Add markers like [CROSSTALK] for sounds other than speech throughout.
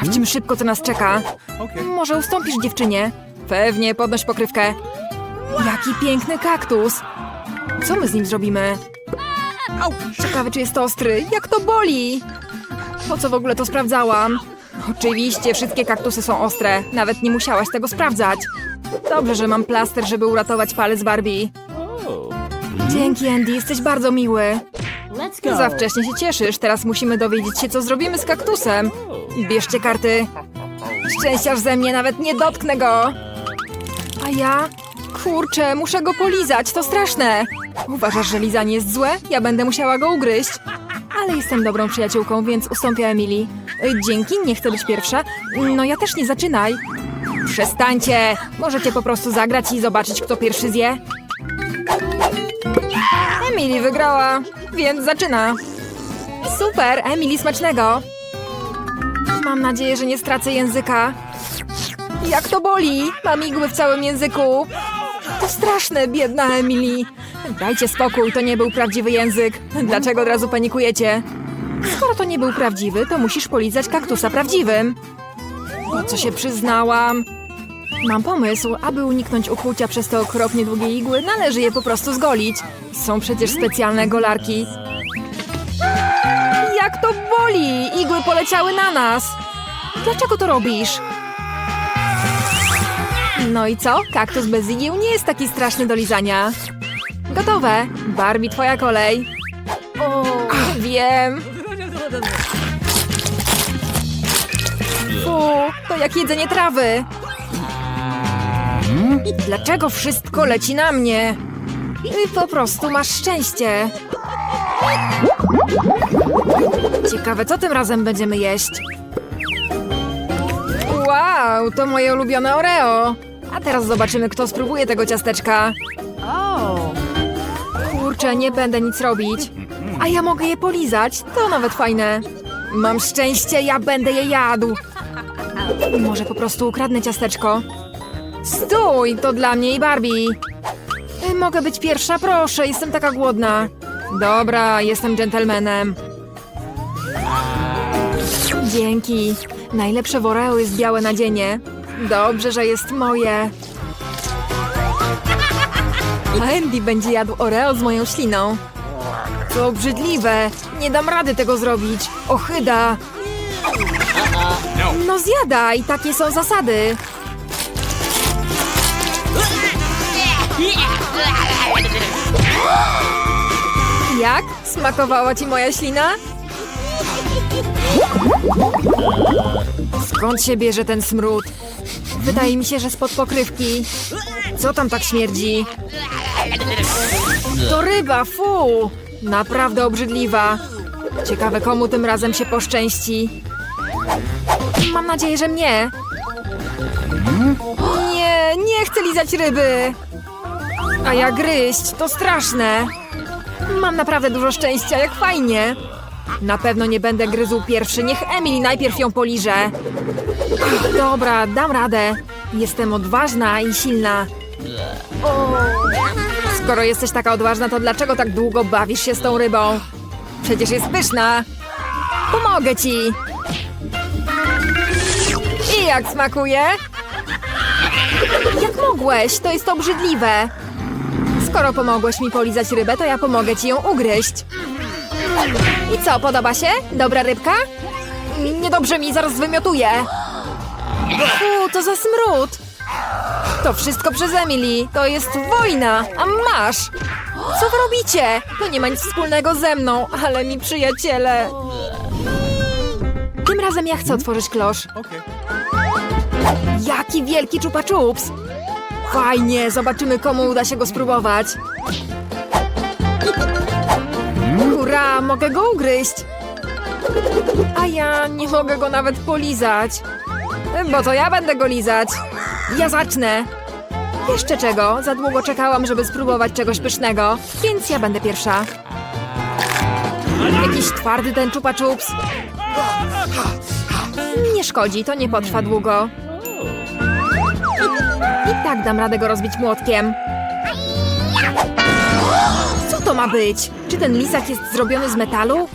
Sprawdźmy szybko, co nas czeka. Może ustąpisz dziewczynie? Pewnie, podnoś pokrywkę. Jaki piękny kaktus! Co my z nim zrobimy? Ciekawe, czy jest ostry. Jak to boli! Po co w ogóle to sprawdzałam? Oczywiście, wszystkie kaktusy są ostre. Nawet nie musiałaś tego sprawdzać. Dobrze, że mam plaster, żeby uratować palec Barbie. Dzięki, Andy, jesteś bardzo miły. Let's go. Za wcześnie się cieszysz. Teraz musimy dowiedzieć się, co zrobimy z kaktusem. Bierzcie karty. Szczęściarz ze mnie, nawet nie dotknę go. A ja? Kurczę, muszę go polizać, to straszne. Uważasz, że lizanie jest złe? Ja będę musiała go ugryźć. Ale jestem dobrą przyjaciółką, więc ustąpię Emily. Y, Dzięki, nie chcę być pierwsza. No ja też nie zaczynaj. Przestańcie! Możecie po prostu zagrać i zobaczyć, kto pierwszy zje. Emily wygrała, więc zaczyna. Super, Emily, smacznego. Mam nadzieję, że nie stracę języka. Jak to boli! Mam igły w całym języku. To straszne, biedna Emily. Dajcie spokój, to nie był prawdziwy język. Dlaczego od razu panikujecie? Skoro to nie był prawdziwy, to musisz polizać kaktusa prawdziwym. Po co się przyznałam? Mam pomysł, aby uniknąć ukłucia przez te okropnie długie igły, należy je po prostu zgolić. Są przecież specjalne golarki. Jak to boli! Igły poleciały na nas! Dlaczego to robisz? No i co? Kaktus bez igieł nie jest taki straszny do lizania. Gotowe. Barbie, twoja kolej. Ach, wiem. Fu, to jak jedzenie trawy. Dlaczego wszystko leci na mnie? Ty po prostu masz szczęście. Ciekawe, co tym razem będziemy jeść. Wow, to moje ulubione Oreo. A teraz zobaczymy, kto spróbuje tego ciasteczka. Kurczę, nie będę nic robić. A ja mogę je polizać? To nawet fajne. Mam szczęście, ja będę je jadł. Może po prostu ukradnę ciasteczko. Stój, to dla mnie i Barbie. Y, Mogę być pierwsza, proszę, jestem taka głodna. Dobra, jestem dżentelmenem. Dzięki. Najlepsze w Oreo jest białe nadzienie. Dobrze, że jest moje. A Andy będzie jadł Oreo z moją śliną. To obrzydliwe. Nie dam rady tego zrobić. Ochyda. No zjadaj, takie są zasady. Jak? Smakowała ci moja ślina? Skąd się bierze ten smród? Wydaje mi się, że spod pokrywki. Co tam tak śmierdzi? To ryba, fu! Naprawdę obrzydliwa. Ciekawe, komu tym razem się poszczęści. Mam nadzieję, że mnie. Nie, nie chcę lizać ryby. A ja gryźć, to straszne. Mam naprawdę dużo szczęścia, jak fajnie. Na pewno nie będę gryzł pierwszy, niech Emily najpierw ją poliże. Ach, Dobra, dam radę. Jestem odważna i silna. Skoro jesteś taka odważna, to dlaczego tak długo bawisz się z tą rybą? Przecież jest pyszna. Pomogę ci. I jak smakuje? Jak mogłeś? To jest obrzydliwe. Skoro pomogłeś mi polizać rybę, to ja pomogę ci ją ugryźć. I co, podoba się? Dobra rybka? Niedobrze mi, zaraz wymiotuję. Fu, to za smród. To wszystko przez Emily. To jest wojna, a masz. Co wy robicie? To nie ma nic wspólnego ze mną, ale mi przyjaciele. Tym razem ja chcę otworzyć klosz. Jaki wielki czupa czups! Fajnie, zobaczymy komu uda się go spróbować. Hurra, mogę go ugryźć. A ja nie mogę go nawet polizać. Bo to ja będę go lizać. Ja zacznę. Jeszcze czego? Za długo czekałam, żeby spróbować czegoś pysznego, więc ja będę pierwsza. Jakiś twardy ten czupa czups. Nie szkodzi, to nie potrwa długo. I tak dam radę go rozbić młotkiem. Co to ma być? Czy ten lizak jest zrobiony z metalu?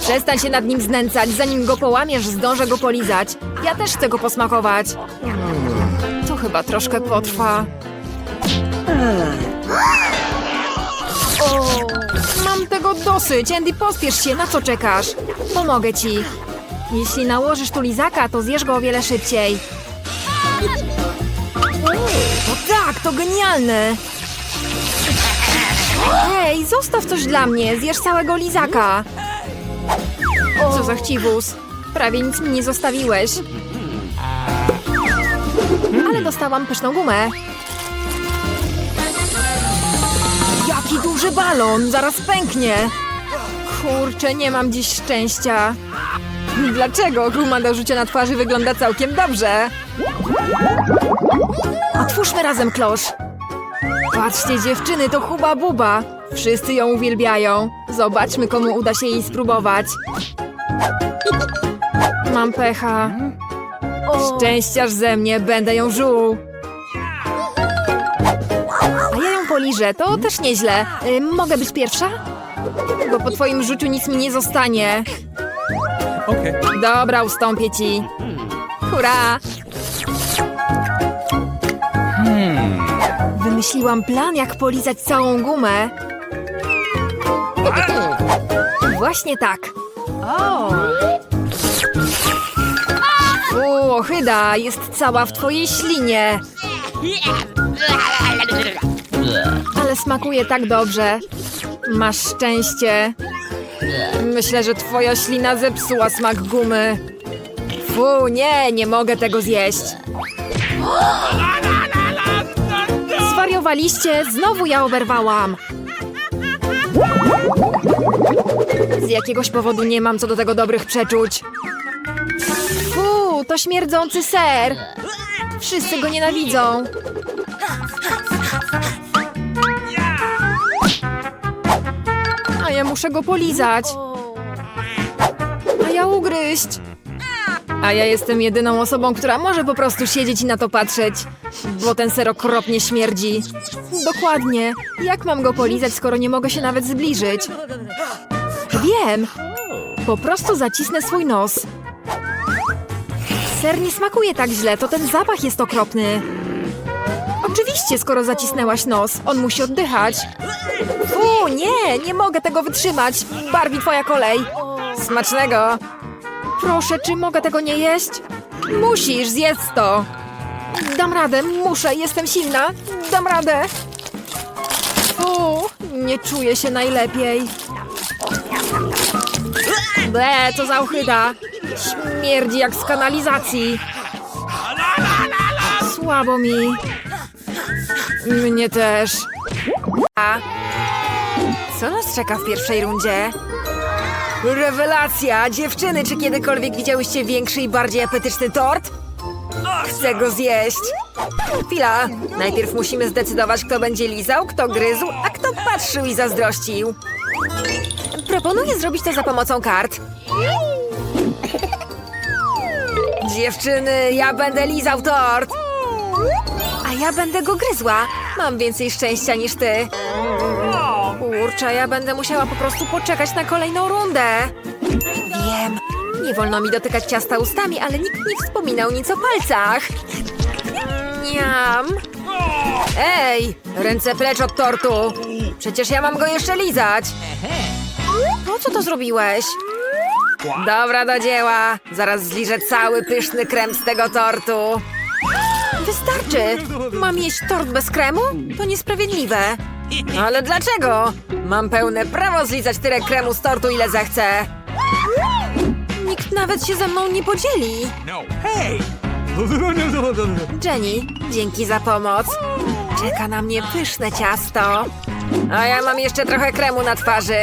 Przestań się nad nim znęcać, zanim go połamiesz, zdążę go polizać. Ja też chcę go posmakować. To chyba troszkę potrwa. O, mam tego dosyć. Andy, pospiesz się, na co czekasz? Pomogę ci. Jeśli nałożysz tu lizaka, to zjesz go o wiele szybciej. To genialne! Hej, zostaw coś dla mnie, zjesz całego lizaka. Co za chciwus. Prawie nic mi nie zostawiłeś. Ale dostałam pyszną gumę. Jaki duży balon, zaraz pęknie. Kurczę, nie mam dziś szczęścia. Dlaczego guma do rzucia na twarzy wygląda całkiem dobrze? Otwórzmy razem klosz. Patrzcie, dziewczyny, to Huba Buba. Wszyscy ją uwielbiają. Zobaczmy, komu uda się jej spróbować. Mam pecha. Szczęściarz ze mnie, będę ją żuł. A ja ją poliżę, to też nieźle. Y, mogę być pierwsza? Bo po twoim rzuciu nic mi nie zostanie. Okay. Dobra, ustąpię ci. Hurra! Wymyśliłam plan, jak polizać całą gumę. Właśnie tak. Oh. U, jest cała w twojej ślinie. Ale smakuje tak dobrze. Masz szczęście. Myślę, że twoja ślina zepsuła smak gumy. Fu, nie, nie mogę tego zjeść. Zwariowaliście, znowu ja oberwałam. Z jakiegoś powodu nie mam co do tego dobrych przeczuć. Fu, to śmierdzący ser. Wszyscy go nienawidzą. A ja muszę go polizać. A ja ugryźć. A ja jestem jedyną osobą, która może po prostu siedzieć i na to patrzeć. Bo ten ser okropnie śmierdzi. Dokładnie. Jak mam go polizać, skoro nie mogę się nawet zbliżyć? Wiem. Po prostu zacisnę swój nos. Ser nie smakuje tak źle, to ten zapach jest okropny. Oczywiście, skoro zacisnęłaś nos, on musi oddychać. Fu, nie, nie mogę tego wytrzymać. Barbie, twoja kolej. Smacznego. Proszę, czy mogę tego nie jeść? Musisz, zjedz to. Dam radę, muszę, jestem silna. Dam radę. Fu, nie czuję się najlepiej. Ble, to za ochyda. Śmierdzi jak z kanalizacji. Słabo mi. Mnie też. A co nas czeka w pierwszej rundzie? Rewelacja! Dziewczyny, czy kiedykolwiek widziałyście większy i bardziej apetyczny tort? Chcę go zjeść. Chwila. Najpierw musimy zdecydować, kto będzie lizał, kto gryzł, a kto patrzył i zazdrościł. Proponuję zrobić to za pomocą kart. Dziewczyny, ja będę lizał tort. A ja będę go gryzła. Mam więcej szczęścia niż ty. Kurczę, ja będę musiała po prostu poczekać na kolejną rundę. Wiem. Nie wolno mi dotykać ciasta ustami, ale nikt nie wspominał nic o palcach. Niam. Ej, ręce precz od tortu. Przecież ja mam go jeszcze lizać. Po co to zrobiłeś? Dobra, do dzieła. Zaraz zliżę cały pyszny krem z tego tortu. Wystarczy. Mam jeść tort bez kremu? To niesprawiedliwe. [LAUGHS] Ale dlaczego? Mam pełne prawo zlizać tyle kremu z tortu, ile zechcę. Nikt nawet się ze mną nie podzieli. No. [LAUGHS] Jenny, dzięki za pomoc. Czeka na mnie pyszne ciasto. A ja mam jeszcze trochę kremu na twarzy.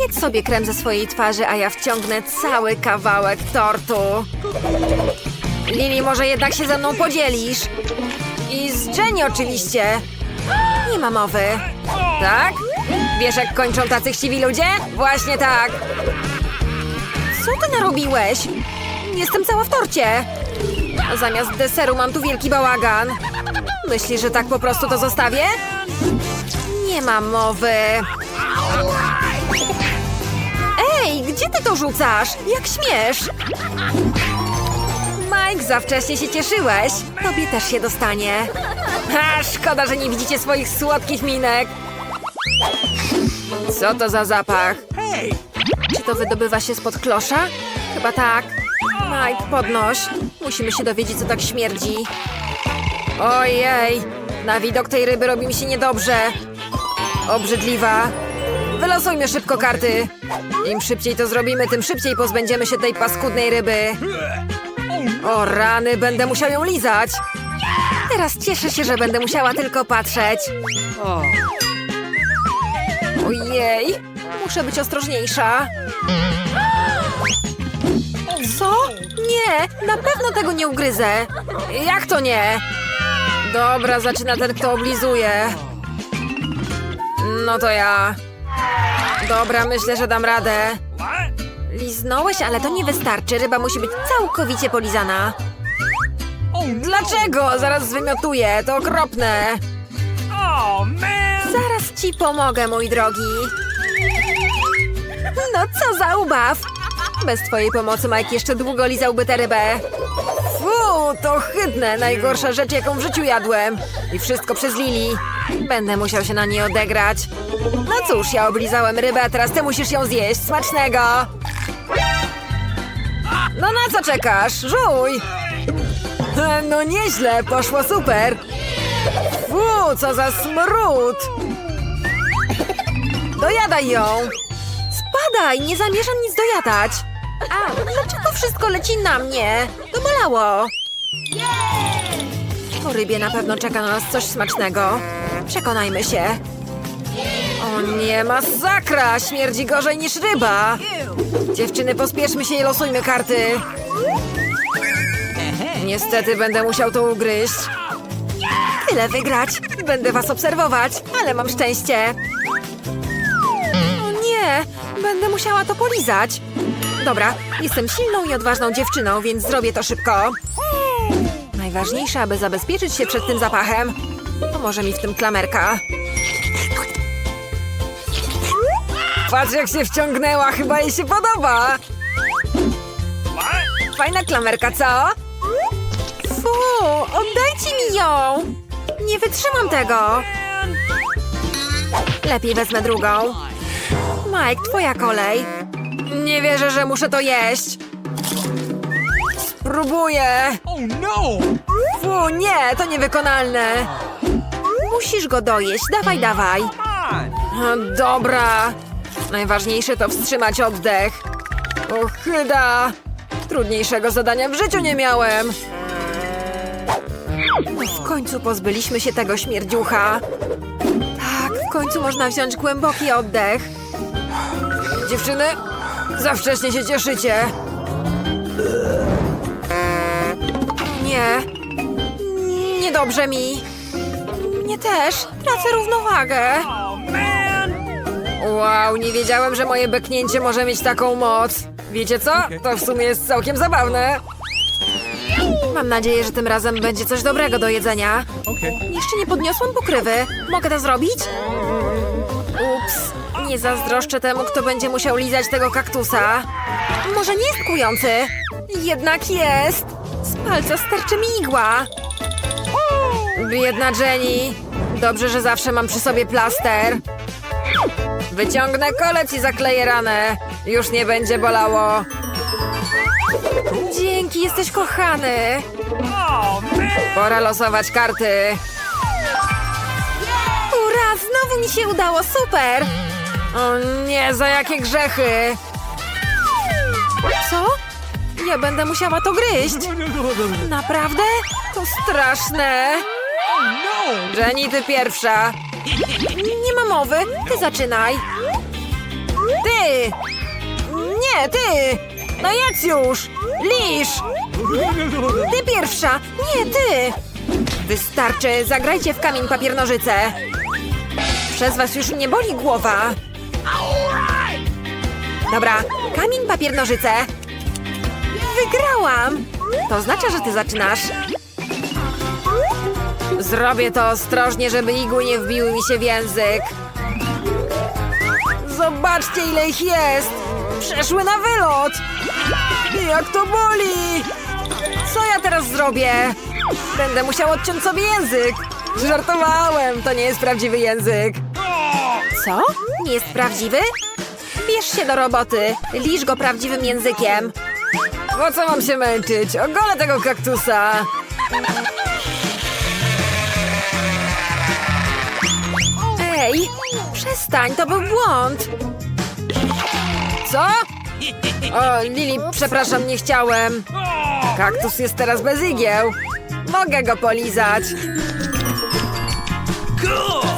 Jedz sobie krem ze swojej twarzy, a ja wciągnę cały kawałek tortu. Lili, może jednak się ze mną podzielisz? I z Jenny oczywiście. Nie ma mowy. Tak? Wiesz, jak kończą tacy chciwi ludzie? Właśnie tak. Co ty narobiłeś? Jestem cała w torcie. Zamiast deseru mam tu wielki bałagan. Myślisz, że tak po prostu to zostawię? Nie ma mowy. ty to rzucasz? Jak śmiesz? Mike, za wcześnie się cieszyłeś. Tobie też się dostanie. Ha, szkoda, że nie widzicie swoich słodkich minek. Co to za zapach? Czy to wydobywa się spod klosza? Chyba tak. Mike, podnoś. Musimy się dowiedzieć, co tak śmierdzi. Ojej, na widok tej ryby robi mi się niedobrze. Obrzydliwa. Wylosujmy szybko karty. Im szybciej to zrobimy, tym szybciej pozbędziemy się tej paskudnej ryby. O rany, będę musiał ją lizać. Teraz cieszę się, że będę musiała tylko patrzeć. Ojej, muszę być ostrożniejsza. Co? Nie, na pewno tego nie ugryzę. Jak to nie? Dobra, zaczyna ten, kto oblizuje. No to ja. Dobra, myślę, że dam radę. Liznąłeś, ale to nie wystarczy. Ryba musi być całkowicie polizana. Dlaczego? Zaraz zwymiotuję. To okropne. Zaraz ci pomogę, mój drogi. No co za ubaw! Bez twojej pomocy Mike jeszcze długo lizałby tę rybę. To ohydne, najgorsza rzecz, jaką w życiu jadłem. I wszystko przez Lili. Będę musiał się na niej odegrać. No cóż, ja oblizałem rybę, a teraz ty musisz ją zjeść. Smacznego! No na co czekasz? Żuj! No nieźle, poszło super. Fu, co za smród! Dojadaj ją! Spadaj, nie zamierzam nic dojadać! A, dlaczego wszystko leci na mnie? To bolało! Po rybie na pewno czeka na nas coś smacznego. Przekonajmy się. O nie, masakra! Śmierdzi gorzej niż ryba! Dziewczyny, pospieszmy się i losujmy karty. Niestety będę musiał to ugryźć. Tyle wygrać. Będę was obserwować, ale mam szczęście. O nie, będę musiała to polizać. Dobra, jestem silną i odważną dziewczyną, więc zrobię to szybko. Najważniejsze, aby zabezpieczyć się przed tym zapachem. Pomoże mi w tym klamerka. Patrz jak się wciągnęła, chyba jej się podoba. Fajna klamerka, co? Fu, oddajcie mi ją! Nie wytrzymam tego. Lepiej wezmę drugą. Mike, twoja kolej. Nie wierzę, że muszę to jeść. Spróbuję. Oh, no! Fu, nie, to niewykonalne. Musisz go dojeść, dawaj, dawaj. Dobra. Najważniejsze to wstrzymać oddech. Ochyda! Trudniejszego zadania w życiu nie miałem. W końcu pozbyliśmy się tego śmierdziucha. Tak, w końcu można wziąć głęboki oddech. Dziewczyny, za wcześnie się cieszycie. Nie. Niedobrze mi. Mnie też. Tracę równowagę. Wow, nie wiedziałem, że moje beknięcie może mieć taką moc. Wiecie co? To w sumie jest całkiem zabawne. Mam nadzieję, że tym razem będzie coś dobrego do jedzenia. Jeszcze nie podniosłam pokrywy. Mogę to zrobić? Ups, nie zazdroszczę temu, kto będzie musiał lizać tego kaktusa. Może nie jest kujący? Jednak jest. Z palca sterczy mi igła. Biedna Jenny. Dobrze, że zawsze mam przy sobie plaster. Wyciągnę kolec i zakleję ranę. Już nie będzie bolało. Dzięki, jesteś kochany. Pora losować karty. Ura, znowu mi się udało, super! O nie, za jakie grzechy! Ja będę musiała to gryźć. Naprawdę? To straszne. No! Jenny, ty pierwsza. Nie ma mowy, ty zaczynaj. Ty! Nie, ty! No jedz już! Lisz! Ty pierwsza! Nie, ty! Wystarczy, zagrajcie w kamień papier nożyce. Przez was już nie boli głowa. Dobra, kamień papier nożyce. Wygrałam! To oznacza, że ty zaczynasz. Zrobię to ostrożnie, żeby igły nie wbiły mi się w język. Zobaczcie, ile ich jest! Przeszły na wylot! Jak to boli! Co ja teraz zrobię? Będę musiał odciąć sobie język. Żartowałem, to nie jest prawdziwy język. Co? Nie jest prawdziwy? Bierz się do roboty. Lisz go prawdziwym językiem. Po co mam się męczyć? Ogolę tego kaktusa. Ej, przestań, to był błąd. Co? O, Lili, przepraszam, nie chciałem. Kaktus jest teraz bez igieł. Mogę go polizać.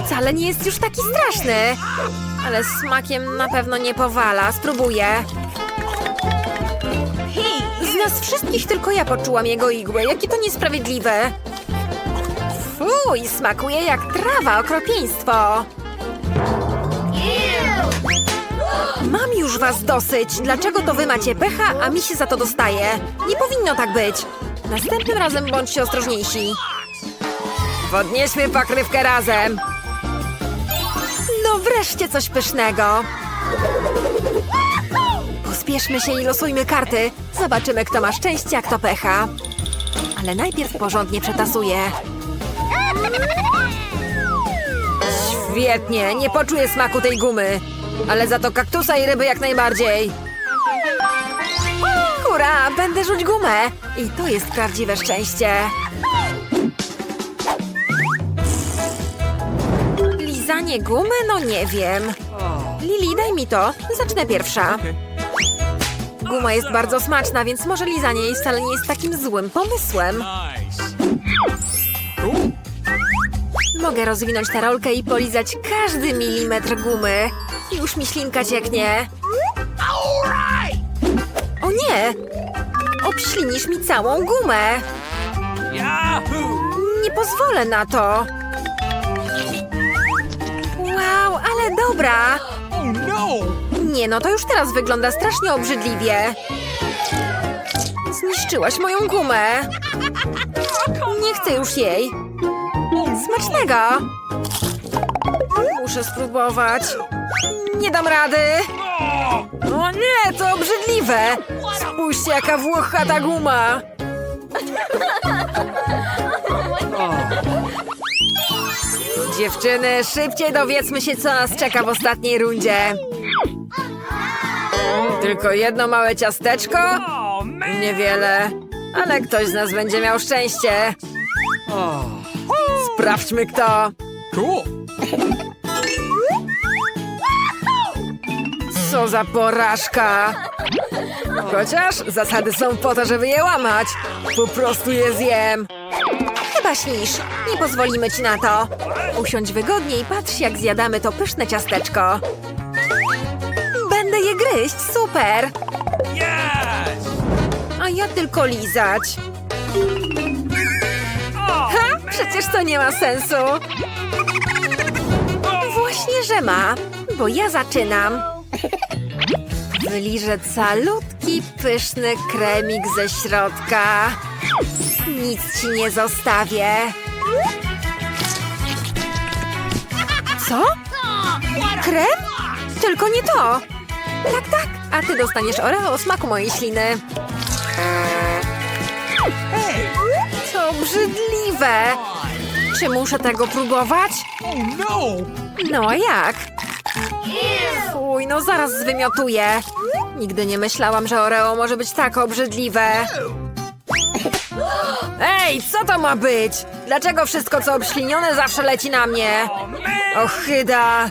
Wcale nie jest już taki straszny. Ale smakiem na pewno nie powala. Spróbuję. Nas wszystkich tylko ja poczułam jego igłę. Jakie to niesprawiedliwe. Fuj, smakuje jak trawa, okropieństwo. Mam już was dosyć. Dlaczego to wy macie pecha, a mi się za to dostaje? Nie powinno tak być. Następnym razem bądźcie ostrożniejsi. Podnieśmy pokrywkę razem. No wreszcie coś pysznego. Pospieszmy się i losujmy karty. Zobaczymy, kto ma szczęście, a kto pecha. Ale najpierw porządnie przetasuję. Świetnie, nie poczuję smaku tej gumy. Ale za to kaktusa i ryby jak najbardziej. Hurra, będę rzuć gumę. I to jest prawdziwe szczęście. Lizanie gumy? No nie wiem. Lili, daj mi to. Zacznę pierwsza. Guma jest bardzo smaczna, więc może lizanie jej wcale nie jest takim złym pomysłem. Mogę rozwinąć tę rolkę i polizać każdy milimetr gumy. Już mi ślinka cieknie. O nie! Obślinisz mi całą gumę. Nie pozwolę na to. Wow, ale dobra. Nie no, to już teraz wygląda strasznie obrzydliwie. Zniszczyłaś moją gumę. Nie chcę już jej. Smacznego. Muszę spróbować. Nie dam rady. O nie, to obrzydliwe. Spójrzcie, jaka włochata guma. Dziewczyny, szybciej dowiedzmy się, co nas czeka w ostatniej rundzie. Tylko jedno małe ciasteczko? Niewiele, ale ktoś z nas będzie miał szczęście. Sprawdźmy kto. Co za porażka. Chociaż zasady są po to, żeby je łamać. Po prostu je zjem. Chyba śnisz. Nie pozwolimy ci na to. Usiądź wygodnie i patrz, jak zjadamy to pyszne ciasteczko. Gryźć, super. A ja tylko lizać. Ha! Przecież to nie ma sensu. Właśnie, że ma, bo ja zaczynam. Wyliżę calutki, pyszny kremik ze środka. Nic ci nie zostawię. Co? Krem? Tylko nie to. Tak, tak. A ty dostaniesz oreo o smaku mojej śliny. To obrzydliwe. Czy muszę tego próbować? no! A jak? Fuj, no zaraz zwymiotuję. Nigdy nie myślałam, że Oreo może być tak obrzydliwe. Ej, co to ma być? Dlaczego wszystko, co obślinione, zawsze leci na mnie? Ochyda!